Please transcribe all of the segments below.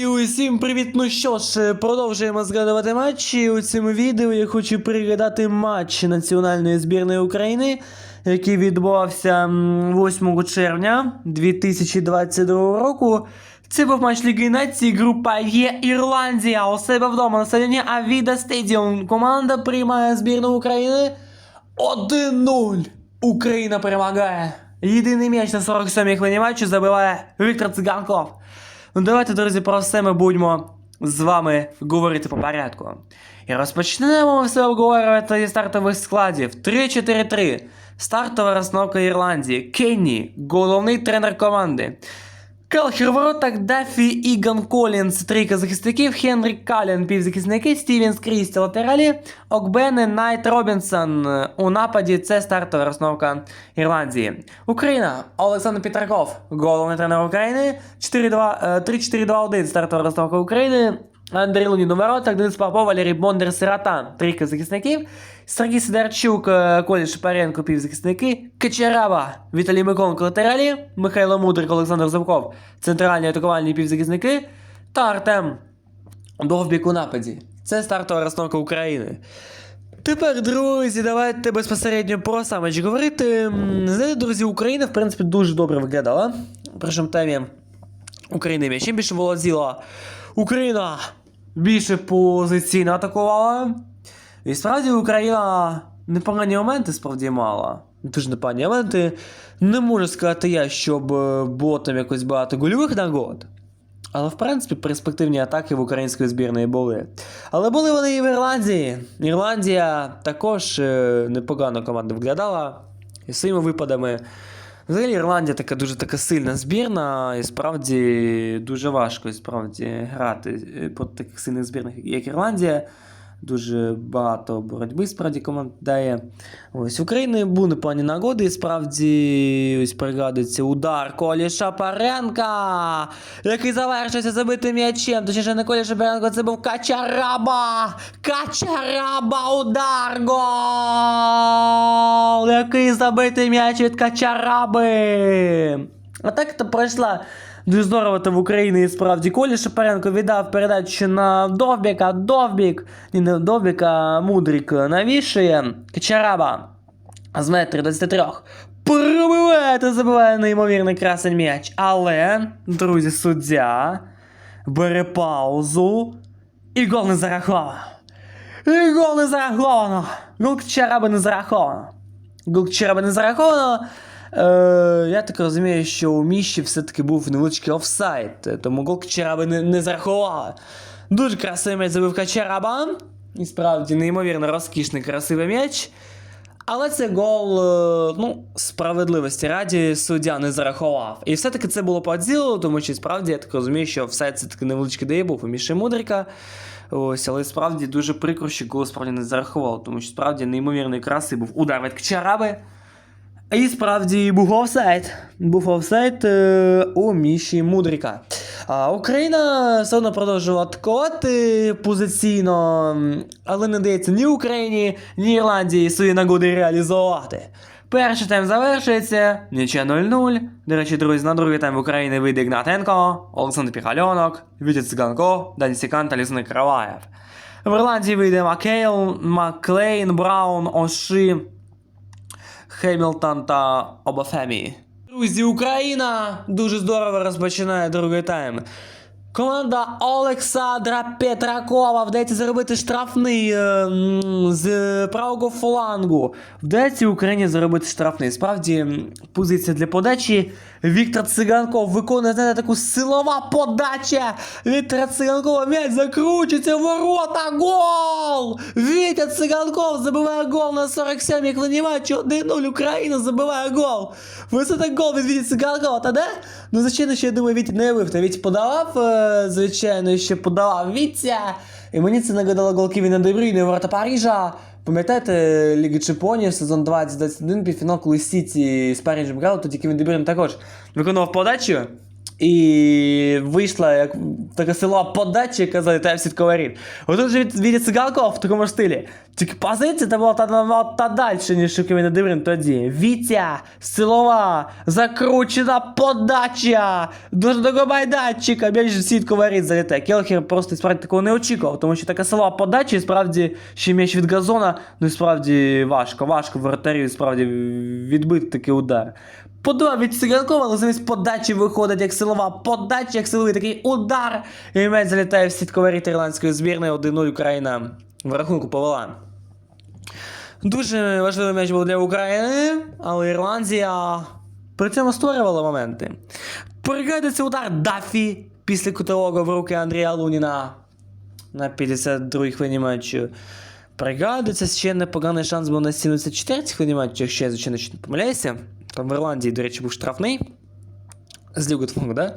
І усім привіт! Ну що ж, продовжуємо згадувати матчі. У цьому відео я хочу пригадати матч національної збірної України, який відбувався 8 червня 2022 року. Це був матч Ліги Нації, група Є Ірландія у себе вдома на стадіоні Авіда Стадіум. Команда приймає збірну України 1-0. Україна перемагає. Єдиний м'яч на 47-й хвилині матчу забиває Віктор Циганков. Ну давайте, друзі, про все ми будемо з вами говорити по порядку. І розпочнемо все обговорювати зі стартових складів. 3-4-3. Стартова розстановка Ірландії. Кенні, головний тренер команди. Келхер воротах, Даффі, Іган Колінс, трійка захисників, Хенрік Калін, півзахисники, Стівенс Крісті латералі, Окбене, Найт Робінсон у нападі. Це стартова розновка Ірландії. Україна, Олександр Петраков, головний тренер України, 4-2, е, 3-4-2-1, стартова розновка України. Андрій Лунін у воротах, Денис Попов, Валерій Бондар, Сирота, трійка захисників, Сергій Сидорчук, е, Колі Шапаренко, півзахисники, Качараба, Віталій Миколенко, латералі, Михайло Мудрик, Олександр Зубков, центральні атакувальні півзахисники та Артем Довбік у нападі. Це стартова розстановка України. Тепер, друзі, давайте безпосередньо про сам матч говорити. Знаєте, друзі, Україна, в принципі, дуже добре виглядала. В першому таймі України м'ячем більше володіла. Україна більше позиційно атакувала. І справді Україна непогані моменти справді мала. Дуже непогані моменти. Не можу сказати я, щоб е, було там якось багато гольових нагод. Але в принципі перспективні атаки в української збірної були. Але були вони і в Ірландії. Ірландія також е, непогано команда виглядала. І своїми випадами. Взагалі Ірландія така дуже така сильна збірна, і справді дуже важко і справді грати е, проти таких сильних збірних, як Ірландія. Дуже багато боротьби справді команд дає. Ось України були непогані нагоди, і справді ось пригадується удар Колі Шапаренка, який завершився забитим м'ячем. Точніше, не Колі Шапаренко, це був Качараба! Качараба удар! Гол! Який забитий м'яч від Качараби! А так то пройшла дуже здорово то в Україні і справді. Колі Шапаренко віддав передачу на Довбіка, Довбік, ні, не Довбік, а Мудрік навішує. Качараба з метри 23. Пробиває та забиває неймовірний красень м'яч. Але, друзі, суддя бере паузу і гол не зараховано. І гол не зараховано. Гол Качараби не зараховано. Гол Качараби не зараховано. Е, я так розумію, що у Міші все-таки був невеличкий офсайд, е, тому гол Качараби не, не зарахували. Дуже красивий м'яч забив Качараба. І справді неймовірно розкішний красивий м'яч. Але це гол, е, ну, справедливості раді суддя не зарахував. І все-таки це було по ділу, тому що справді я так розумію, що все це таки невеличкий дає був у Міші Мудрика. Ось, але справді дуже прикро, що гол справді не зарахував, тому що справді неймовірний красивий був удар від Кчараби. І справді був офсайд. Був офсайд е, у Міші Мудрика. А Україна все одно продовжувала атакувати позиційно, але не дається ні Україні, ні Ірландії свої нагоди реалізувати. Перший тайм завершується, нічия 0-0. До речі, друзі, на другий тайм в Україні вийде Ігнатенко, Олександр Піхальонок, Вітя Циганко, Дані Сікан та Лісник Караваєв. В Ірландії вийде Макейл, Маклейн, Браун, Оши, Хемілтон та Обафемі. Друзі, Україна дуже здорово розпочинає другий тайм. Команда Олександра Петракова вдається заробити штрафний е, з правого флангу. Вдається Україні заробити штрафний. Справді, позиція для подачі. Віктор Циганков виконує знаєте, таку силова подача. Віктора Циганкова м'яч закручується ворота. Гол! Вітя Циганков забиває гол на 47-й хвилині матчу. 1-0 Україна забиває гол. Ви це так гол від Віті Циганкова, та де? Ну, звичайно, що я думаю, Вітя не вив. Та подавав, е, звичайно, ще подавав Віця. І мені це нагадало голки Кевіна Дебрюйне ворота Парижа. Пам'ятаєте Ліги Чемпіонів, сезон 20-21, півфінал, коли Сіті з Парижем грали, тоді Кевін Дебрюйне також виконував подачу. І вийшла як така сила подача, яка залітає в сітковий. Отут же від, від циганков в такому стилі. Тільки позиція та була та, та, та далі, ніж у Кевіна Дебрін тоді. Вітя, силова, закручена подача. Дуже до майданчика. М'яч в рід залітає. Келхер просто справді такого не очікував, тому що така силова подача, і справді ще м'яч від газона, ну і справді важко, важко воротарю справді відбити такий удар. Подав від Циганкова, але замість подачі виходить як силова подача, як силовий такий удар. І м'яч залітає в сітковий рід ірландської збірної 1-0 Україна в рахунку повела. Дуже важливий м'яч був для України, але Ірландія при цьому створювала моменти. Пригадується удар Дафі після кутового в руки Андрія Луніна на 52-й хвилині матчу. Пригадується, ще непоганий шанс був на 74-й хвилині матчу, якщо я, звичайно, не помиляюся. Там в Ірландії, до речі, був штрафний з Люгутфонг, да?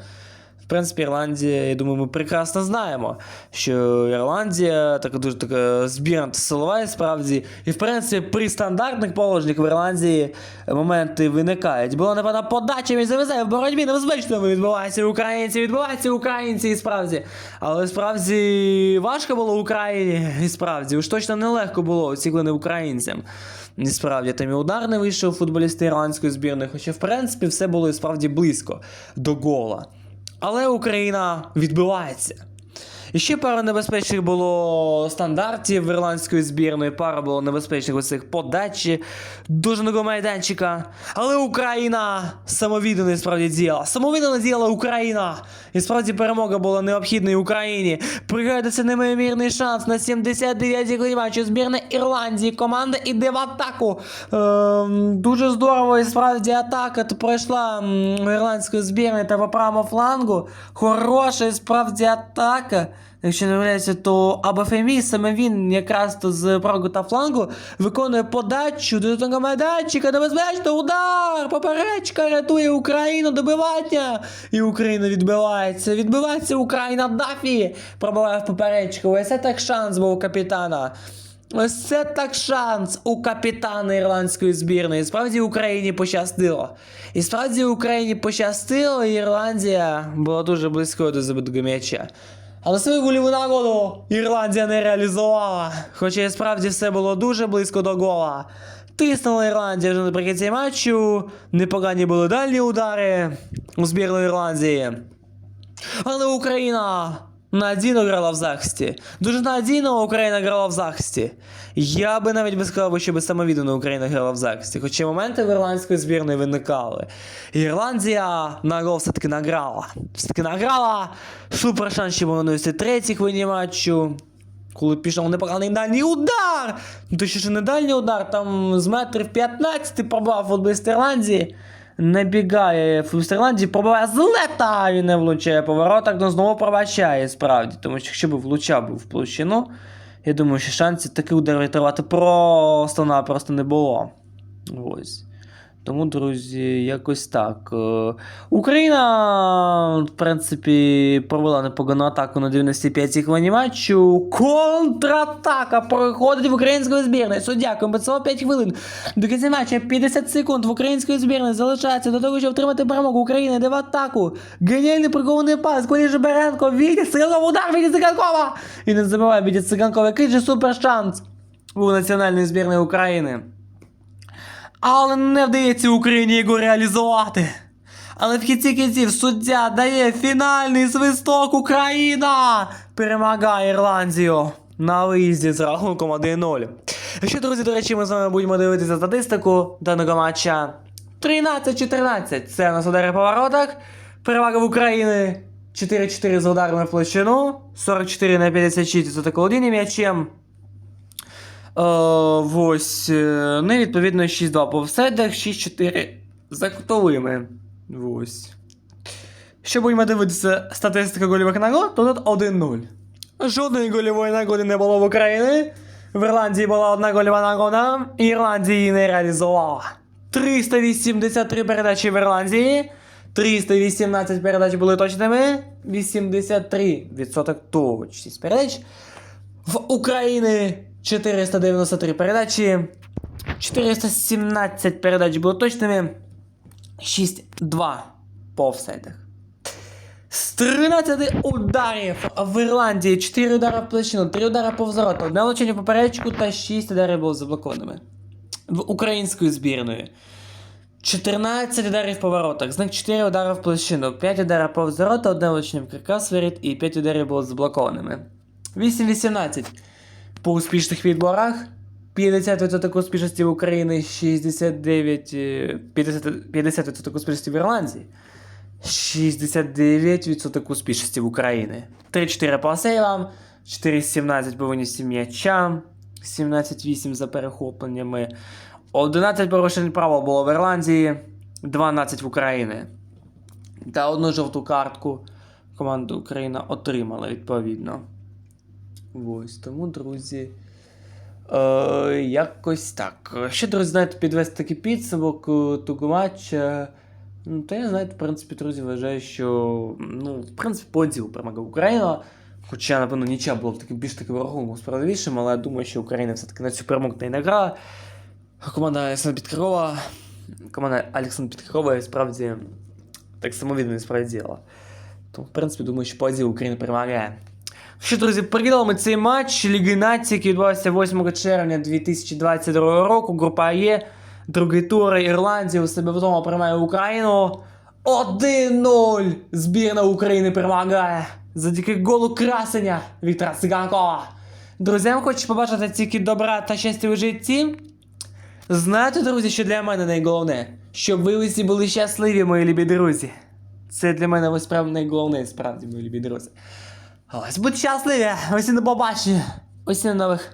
В принципі, Ірландія, я думаю, ми прекрасно знаємо, що Ірландія така дуже така збірна силова, справді. І в принципі, при стандартних положеннях в Ірландії моменти виникають. Була напевно подача, він завезає в боротьбі небезпечно відбуваються українці, відбуваються українці, і справді. Але справді важко було Україні, і справді, уж точно нелегко було ці хвилини українцям. І справді там і удар не вийшов футболісти ірландської збірної, хоча в принципі все було і справді близько до гола. Але Україна відбивається. І ще пара небезпечних було стандартів ірландської збірної, пара було небезпечних оцих подачі дужного майданчика. Але Україна самовіддано справді діяла. Самовіддано діяла Україна. І справді перемога була необхідна і Україні. Пригадується неймовірний шанс на 79-й хвилині матчу збірної Ірландії. Команда іде в атаку. Ем, дуже здорово, і справді атака пройшла ірландської збірної та по правому флангу. Хороша і справді атака. Якщо не помиляюся, то Абафемі, саме він якраз то з правого та флангу виконує подачу до майданчика, небезпечно, удар! Поперечка рятує Україну, добивання! І Україна відбивається. Відбивається Україна Дафі! Пробиває в поперечку. Ось це так шанс був у капітана. Ось це так шанс у капітана ірландської збірної. Справді Україні пощастило. І справді Україні пощастило, і Ірландія була дуже близькою до забитого м'яча. Але свою гольову нагоду Ірландія не реалізувала. Хоча і справді все було дуже близько до гола. Тиснула Ірландія вже наприкінці матчу. Непогані були дальні удари у збірної Ірландії. Але Україна надійно грала в захисті. Дуже надійно Україна грала в захисті. Я би навіть би сказав, що самовіддано Україна грала в захисті. Хоча моменти в ірландської збірної виникали. Ірландія на гол все-таки награла. Все-таки награла. Супер шанс був на третій хвилині матчу. Коли пішов непоганий дальній удар! Ну то ще ж не дальній удар, там з метрів 15 пробував футболіст Ірландії. Набігає футболіст Ірландії, пробиває з лета, він не влучає по воротах, але знову пробачає справді. Тому що якщо б влучав був в площину, я думаю, що шансів такий удар витривати просто-напросто не було. Ось. Тому, друзі, якось так. Е, Україна, в принципі, провела непогану атаку на 95-й хвилині матчу. Контратака проходить в української збірної. Суддя компенсував 5 хвилин. До кінця матча 50 секунд в української збірної залишається до того, щоб отримати перемогу України. Йде в атаку. Геніальний прикований пас. Колі Жеберенко. Вітя Циганков. Удар Вітя Циганкова. І не забиває Вітя Циганкова. Який же супер шанс у національної збірної України. Але не вдається Україні його реалізувати. Але в кінці кінців суддя дає фінальний свисток Україна! Перемагає Ірландію на виїзді з рахунком 1-0. Якщо, друзі, до речі, ми з вами будемо дивитися статистику даного матча 13-14. Це у нас удари по воротах. Перевага в України 4-4 з ударами в площину, 44 на 56 з атаколодінням м'ячем. Е, ось, е, ну і відповідно 6-2 по офсайдах, 6-4 за кутовими. Ось. Що будемо дивитися статистика гольових нагод, то тут 1-0. Жодної гольової нагоди не було в Україні. В Ірландії була одна гольова нагода, Ірландія її не реалізувала. 383 передачі в Ірландії, 318 передач були точними, 83% точність передач. В Україні 493 передачі, 417 передач було точними, 6-2 по офсайдах. З 13 ударів в Ірландії 4 удари в площину, 3 удари по взороту, одне влучення в поперечку та 6 ударів було заблокованими. В української збірної. 14 ударів по воротах, з них 4 удари в площину, 5 ударів по взороту, одне влучення в каркас воріт і 5 ударів було заблокованими. 8-18 по успішних відборах. 50% успішності в Україні, 69, е, 50%, 50% успішності в Ірландії. 69% успішності в Україні. 3-4 по сейвам, 4-17 по винісі м'яча, 17-8 за перехопленнями, 11 порушень права було в Ірландії, 12 в Україні. Та одну жовту картку команда Україна отримала відповідно. Ось тому, друзі. Е, якось так. Ще, друзі, знаєте, підвести такий підсумок е, того матча. Ну, то я, знаєте, в принципі, друзі, вважаю, що, ну, в принципі, по ділу перемогла Україна. Хоча, напевно, нічия було б таким більш таким рахунком справедливішим, але я думаю, що Україна все-таки на цю перемогу не награла. Команда Олександра Підкарова, команда Олександра Підкарова справді так самовідно не справділа. Тому, в принципі, думаю, що по ділу Україна перемагає. Що, друзі, переглядали цей матч Ліги Нації, який відбувався 8 червня 2022 року. Група Є, другий тур Ірландія у себе вдома приймає Україну. 1-0! Збірна України перемагає завдяки голу красення Віктора Циганкова. Друзі, я хочу побачити тільки добра та щастя у житті. Знаєте, друзі, що для мене найголовне? Щоб ви усі були щасливі, мої любі друзі. Це для мене ось прям найголовне, справді, мої любі друзі. Ось будь щасливі, ось і на побачення. Ось і на нових.